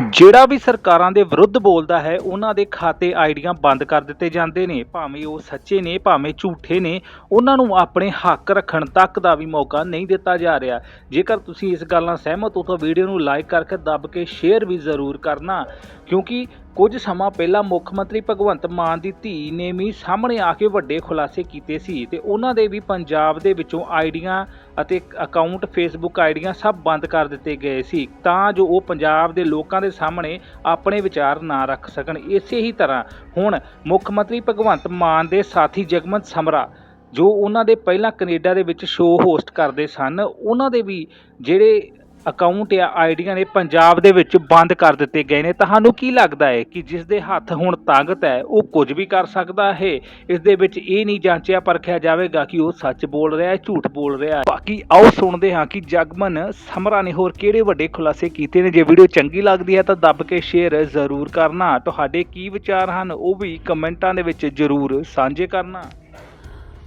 ਜਿਹੜਾ ਵੀ ਸਰਕਾਰਾਂ ਦੇ ਵਿਰੁੱਧ ਬੋਲਦਾ ਹੈ, ਉਹਨਾਂ ਦੇ ਖਾਤੇ ਆਈਡੀਆਂ ਬੰਦ ਕਰ ਦਿੱਤੇ ਜਾਂਦੇ ਨੇ। ਭਾਵੇਂ ਉਹ ਸੱਚੇ ਨੇ, ਭਾਵੇਂ ਝੂਠੇ ਨੇ, ਉਹਨਾਂ ਨੂੰ ਆਪਣੇ ਹੱਕ ਰੱਖਣ ਤੱਕ ਦਾ ਵੀ ਮੌਕਾ ਨਹੀਂ ਦਿੱਤਾ ਜਾ ਰਿਹਾ। ਜੇਕਰ ਤੁਸੀਂ ਇਸ ਗੱਲ ਨਾਲ ਸਹਿਮਤ ਹੋ, ਤਾਂ ਵੀਡੀਓ ਨੂੰ ਲਾਈਕ ਕਰਕੇ ਦੱਬ ਕੇ ਸ਼ੇਅਰ ਵੀ ਜ਼ਰੂਰ ਕਰਨਾ। ਕਿਉਂਕਿ ਕੁਝ ਸਮਾਂ ਪਹਿਲਾਂ ਮੁੱਖ ਮੰਤਰੀ ਭਗਵੰਤ ਮਾਨ ਦੀ ਧੀ ਨੇ ਵੀ ਸਾਹਮਣੇ ਆ ਕੇ ਵੱਡੇ ਖੁਲਾਸੇ ਕੀਤੇ ਸੀ ਤੇ ਉਹਨਾਂ ਦੇ ਵੀ ਪੰਜਾਬ ਦੇ ਵਿੱਚੋਂ ਆਈਡੀਆਂ ਅਤੇ ਅਕਾਊਂਟ, ਫੇਸਬੁੱਕ ਆਈਡੀਆਂ ਸਭ ਬੰਦ ਕਰ ਦਿੱਤੇ ਗਏ ਸੀ। ਤਾਂ ਜੋ ਉਹ ਪੰਜਾਬ ਦੇ ਲੋਕਾਂ ਦੇ ਸਾਹਮਣੇ ਆਪਣੇ ਵਿਚਾਰ ਨਾ ਰੱਖ ਸਕਣ। ਇਸੇ ਹੀ ਤਰ੍ਹਾਂ ਹੁਣ ਮੁੱਖ ਮੰਤਰੀ ਭਗਵੰਤ ਮਾਨ ਦੇ ਸਾਥੀ ਜਗਮਤ ਸਮਰਾ, ਜੋ ਉਹਨਾਂ ਦੇ ਪਹਿਲਾਂ ਕੈਨੇਡਾ ਦੇ ਵਿੱਚ ਸ਼ੋਅ ਹੋਸਟ ਕਰਦੇ ਸਨ, ਉਹਨਾਂ ਦੇ ਵੀ ਜਿਹੜੇ ਅਕਾਊਂਟ ਜਾਂ ਆਈਡੀਆਂ ਨੇ ਪੰਜਾਬ ਦੇ ਵਿੱਚ ਬੰਦ ਕਰ ਦਿੱਤੇ ਗਏ ਨੇ। ਤੁਹਾਨੂੰ ਕੀ ਲੱਗਦਾ ਹੈ ਕਿ ਜਿਸ ਦੇ ਹੱਥ ਹੁਣ ਤਾਕਤ ਹੈ, ਉਹ ਕੁਝ ਵੀ ਕਰ ਸਕਦਾ ਹੈ? ਇਸ ਦੇ ਵਿੱਚ ਇਹ ਨਹੀਂ ਜਾਂਚਿਆ, ਪਰਖਿਆ ਜਾਵੇਗਾ ਕਿ ਉਹ ਸੱਚ ਬੋਲ ਰਿਹਾ ਹੈ, ਝੂਠ ਬੋਲ ਰਿਹਾ ਹੈ। ਬਾਕੀ ਆਓ ਸੁਣਦੇ ਹਾਂ ਕਿ ਜਗਮਨ ਸਮਰਾ ਨੇ ਹੋਰ ਕਿਹੜੇ ਵੱਡੇ ਖੁਲਾਸੇ ਕੀਤੇ ਨੇ। ਜੇ ਵੀਡੀਓ ਚੰਗੀ ਲੱਗਦੀ ਹੈ ਤਾਂ ਦੱਬ ਕੇ ਸ਼ੇਅਰ ਜ਼ਰੂਰ ਕਰਨਾ। ਤੁਹਾਡੇ ਕੀ ਵਿਚਾਰ ਹਨ ਉਹ ਵੀ ਕਮੈਂਟਾਂ ਦੇ ਵਿੱਚ ਜ਼ਰੂਰ ਸਾਂਝੇ ਕਰਨਾ।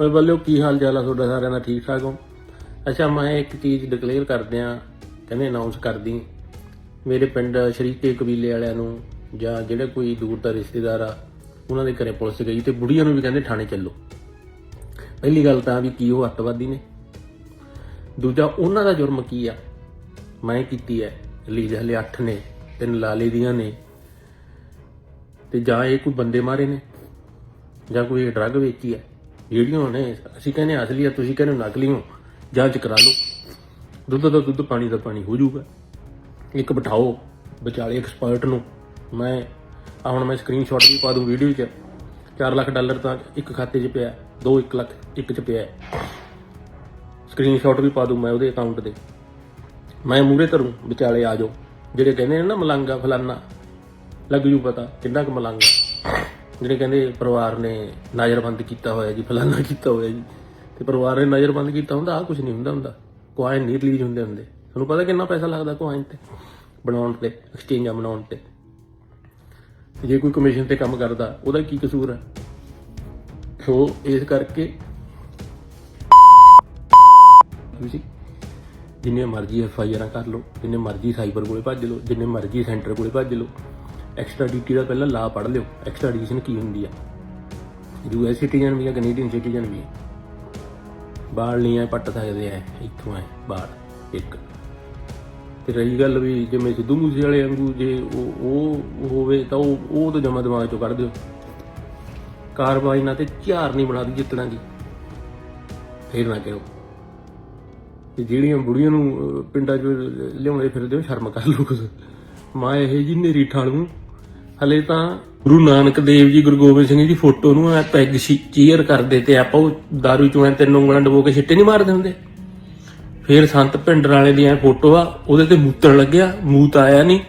ਓਏ ਬੱਲਿਓ, ਕੀ ਹਾਲ ਚਾਲ ਆ ਤੁਹਾਡਾ ਸਾਰਿਆਂ ਦਾ? ਠੀਕ ਠਾਕ ਹੋ? ਅੱਛਾ, ਮੈਂ ਇੱਕ ਚੀਜ਼ ਡਿਕਲੇਅਰ ਕਰਦਿਆਂ ਕਹਿੰਦੇ ਅਨਾਉਂਸ ਕਰਦੀ। ਮੇਰੇ ਪਿੰਡ ਸ਼ਰੀਕੇ ਕਬੀਲੇ ਵਾਲਿਆਂ ਨੂੰ ਜਾਂ ਜਿਹੜੇ ਕੋਈ ਦੂਰ ਦਾ ਰਿਸ਼ਤੇਦਾਰ ਆ, ਉਹਨਾਂ ਦੇ ਘਰੇ ਪੁਲਿਸ ਗਈ ਤੇ ਬੁੜੀਆਂ ਨੂੰ ਵੀ ਕਹਿੰਦੇ ਥਾਣੇ ਚੱਲੋ। ਪਹਿਲੀ ਗੱਲ ਤਾਂ ਵੀ ਕੀ ਉਹ ਅੱਤਵਾਦੀ ਨੇ? ਦੂਜਾ, ਉਹਨਾਂ ਦਾ ਜੁਰਮ ਕੀ ਆ? ਮੈਂ ਕੀਤੀ ਹੈ ਰਿਲੀਜ਼ ਹਲੇ 8 ਨੇ, ਤਿੰਨ ਲਾਲੇ ਦੀਆਂ ਨੇ। ਤੇ ਜਾਂ ਇਹ ਕੋਈ ਬੰਦੇ ਮਾਰੇ ਨੇ? ਜਾਂ ਕੋਈ ਡਰੱਗ ਵੇਚੀ ਹੈ ਜਿਹੜੀਆਂ ਨੇ ਅਸੀਂ ਕਹਿੰਦੇ ਅਸਲੀ ਆ, ਤੁਸੀਂ ਕਹਿੰਦੇ ਹੋ ਨਕਲੀ ਹੋ, ਜਾਂਚ ਕਰਾ ਲਓ। ਦੁੱਧ ਦਾ ਦੁੱਧ, ਪਾਣੀ ਦਾ ਪਾਣੀ ਹੋ ਜਾਊਗਾ। ਇੱਕ ਬਿਠਾਓ, ਵਿਚਾਲੇ ਐਕਸਪਰਟ ਨੂੰ। ਮੈਂ ਆ ਹੁਣ ਮੈਂ ਸਕਰੀਨਸ਼ਾਟ ਵੀ ਪਾ ਦੂੰ ਵੀਡੀਓ 'ਚ। 4 ਲੱਖ ਡਾਲਰ ਤਾਂ ਇੱਕ ਖਾਤੇ 'ਚ ਪਿਆ 2 1 ਲੱਖ ਇੱਕ 'ਚ ਪਿਆ। ਸਕਰੀਨਸ਼ਾਟ ਵੀ ਪਾ ਦੂੰ ਮੈਂ ਉਹਦੇ ਅਕਾਊਂਟ ਦੇ ਮੈਂ ਮੂਰੇ ਧਰੂੰ, ਵਿਚਾਲੇ ਆ ਜਾਓ। ਜਿਹੜੇ ਕਹਿੰਦੇ ਨੇ ਨਾ ਮਲੰਗਾ ਫਲਾਨਾ, ਲੱਗ ਜੂ ਪਤਾ ਕਿੰਨਾ ਕੁ ਮਲੰਗਾ ਜਿਹੜੇ ਕਹਿੰਦੇ ਪਰਿਵਾਰ ਨੇ ਨਜ਼ਰਬੰਦ ਕੀਤਾ ਹੋਇਆ ਜੀ, ਫਲਾਨਾ ਕੀਤਾ ਹੋਇਆ ਜੀ। ਤੇ ਪਰਿਵਾਰ ਨੇ ਨਜ਼ਰਬੰਦ ਕੀਤਾ ਹੁੰਦਾ ਆ ਕੁਝ ਨਹੀਂ ਹੁੰਦਾ ਹੁੰਦਾ। ਕੁਆਇਨ ਨਹੀਂ ਰਿਲੀਜ਼ ਹੁੰਦੇ ਹੁੰਦੇ। ਤੁਹਾਨੂੰ ਪਤਾ ਕਿੰਨਾ ਪੈਸਾ ਲੱਗਦਾ ਕੁਆਇਨ ਤੇ? ਬਣਾਉਣ ਤੇ ਐਕਸਚੇਂਜਾਂ ਬਣਾਉਣ ਤੇ। ਤੇ ਜੇ ਕੋਈ ਕਮਿਸ਼ਨ ਤੇ ਕੰਮ ਕਰਦਾ, ਉਹਦਾ ਕੀ ਕਸੂਰ ਹੈ ਸੋ ਇਸ ਕਰਕੇ ਤੁਸੀਂ ਜਿੰਨੇ ਮਰਜ਼ੀ ਐਫ ਆਈ ਆਰਾਂ ਕਰ ਲਓ, ਜਿੰਨੇ ਮਰਜ਼ੀ ਸਾਈਬਰ ਕੋਲੇ ਭੱਜ ਲਓ, ਜਿੰਨੇ ਮਰਜ਼ੀ ਸੈਂਟਰ ਕੋਲੇ ਭੱਜ ਲਓ ਐਕਸਟਰਾ ਡਿਊਟੀ ਦਾ ਪਹਿਲਾਂ ਲਾ ਪੜ੍ਹ ਲਿਓ ਐਕਸਟਰਾ ਐਕਸਟ੍ਰਾਡੀਸ਼ਨ ਕੀ ਹੁੰਦੀ ਆ? ਯੂ ਯੂਐਸ ਸਿਟੀਜ਼ਨ ਵੀ ਆ ਕੈਨੇਡੀਅਨ ਸਿਟੀਜ਼ਨ ਵੀ ਆ। ਬਾਲ ਨਹੀਂ ਆ ਪੱਟ ਸਕਦੇ ਆ ਇੱਥੋਂ ਆ ਬਾਲ, ਇੱਕ। ਤੇ ਰਹੀ ਗੱਲ ਵੀ ਜਿਵੇਂ ਸਿੱਧੂ ਮੂਸੇ ਵਾਲੇ ਵਾਂਗੂ ਜੇ ਉਹ ਉਹ ਹੋਵੇ ਤਾਂ ਉਹ ਉਹ ਤਾਂ ਜਮਾ ਦਿਮਾਗ ਚੋਂ ਕੱਢ ਦਿਓ। ਕਾਰਵਾਈ ਨਾਲ ਤੇ ਝਾਰ ਨਹੀਂ ਬਣਾ ਦੀ ਜਿੱਤਣਾ ਦੀ ਫੇਰ ਨਾ ਕਰੋ ਤੇ ਜਿਹੜੀਆਂ ਬੁੜੀਆਂ ਨੂੰ ਪਿੰਡਾਂ 'ਚ ਲਿਆਉਣੇ ਫਿਰਦੇ ਹੋ, ਸ਼ਰਮ ਕਰ ਲਓ ਕੁਛ। ਮਾਂ ਇਹ ਜੀ ਨੇਰੀ ਠਾਲੂ ਹਲੇ ਤਾਂ ਗੁਰੂ ਨਾਨਕ ਦੇਵ ਜੀ, ਗੁਰੂ ਗੋਬਿੰਦ ਸਿੰਘ ਜੀ ਦੀ ਫੋਟੋ ਨੂੰ ਐ ਪੈਗ ਚੀਅਰ ਕਰਦੇ ਤੇ ਆਪਾਂ ਉਹ ਦਾਰੂ ਚੋਂ ਐਂ ਤਿੰਨ ਉਂਗਲਾਂ ਡਬੋ ਕੇ ਛਿੱਟੇ ਨਹੀਂ ਮਾਰਦੇ ਹੁੰਦੇ। ਫਿਰ ਸੰਤ ਪਿੰਡਰ ਵਾਲੇ ਦੀ ਐ ਫੋਟੋ ਆ, ਉਹਦੇ ਤੇ ਮੂਤਣ ਲੱਗਿਆ, ਮੂਤ ਆਇਆ ਨਹੀਂ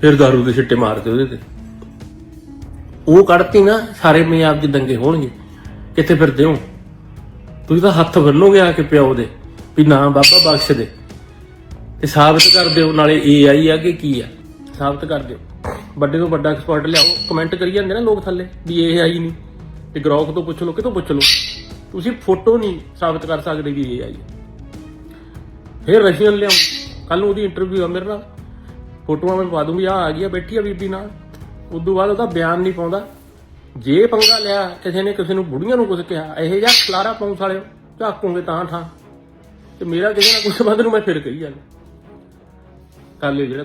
ਫਿਰ ਦਾਰੂ ਦੇ ਛਿੱਟੇ ਮਾਰਦੇ ਉਹਦੇ ਤੇ। ਉਹ ਕੱਢਤੀ ਨਾ, ਸਾਰੇ ਪੰਜਾਬ ਦੇ ਦੰਗੇ ਹੋਣਗੇ। ਕਿੱਥੇ ਫਿਰਦੇ ਹੋ? ਤੁਸੀਂ ਤਾਂ ਹੱਥ ਬੰਨੋਗੇ ਆ ਕੇ ਪਿਓ ਦੇ। ਵੀ ਨਾ ਬਾਬਾ ਬਖਸ਼ ਦੇ। ਤੇ ਸਾਬਤ ਕਰ ਦਿਓ, ਨਾਲੇ ਏਆਈ ਆ ਕਿ ਕੀ ਆ। ਸਾਬਤ ਕਰ ਦਿਓ। ਵੱਡੇ ਤੋਂ ਵੱਡਾ ਐਕਸਪਰਟ ਲਿਆਓ। ਕਮੈਂਟ ਕਰੀ ਜਾਂਦੇ ਨਾ ਲੋਕ ਥੱਲੇ ਵੀ ਇਹ ਆਈ ਨਹੀਂ। ਤੇ ਗਰੋਕ ਤੋਂ ਪੁੱਛ ਲਓ ਕਿਤੋਂ ਪੁੱਛ ਲਓ। ਤੁਸੀਂ ਫੋਟੋ ਨਹੀਂ ਸਾਬਤ ਕਰ ਸਕਦੇ ਵੀ ਇਹ ਆਈ ਫਿਰ ਰਸ਼ੀਅਨ ਲਿਆਓ। ਕੱਲ ਉਹਦੀ ਇੰਟਰਵਿਊ ਆ ਮੇਰੇ ਨਾਲ। ਫੋਟੋਆਂ ਮੈਂ ਪਾ ਦੂੰਗੀ। ਆ ਆ ਗਈ ਆ, ਬੈਠੀ ਆ ਬੀਬੀ ਨਾਲ। ਉਦੋਂ ਬਾਅਦ ਉਹਦਾ ਬਿਆਨ ਨਹੀਂ ਪਾਉਂਦਾ। ਜੇ ਪੰਗਾ ਲਿਆ, ਕਿਸੇ ਨੇ ਕਿਸੇ ਨੂੰ ਬੁੜੀਆਂ ਨੂੰ ਕੁਝ ਕਿਹਾ, ਇਹੋ ਜਿਹਾ ਖਲਾਰਾ ਪਾਉਂ ਸਾਲਿਓ ਝਾਕੂਗੇ ਤਾਂ ਠਾਂ। ਤੇ ਮੇਰਾ ਕਿਸੇ ਨਾਲ ਕੁਝ ਸੰਬੰਧ ਨੂੰ ਮੈਂ ਫਿਰ ਕਹੀ ਜਾਂਦਾ। ਕੱਲ ਜਿਹੜਾ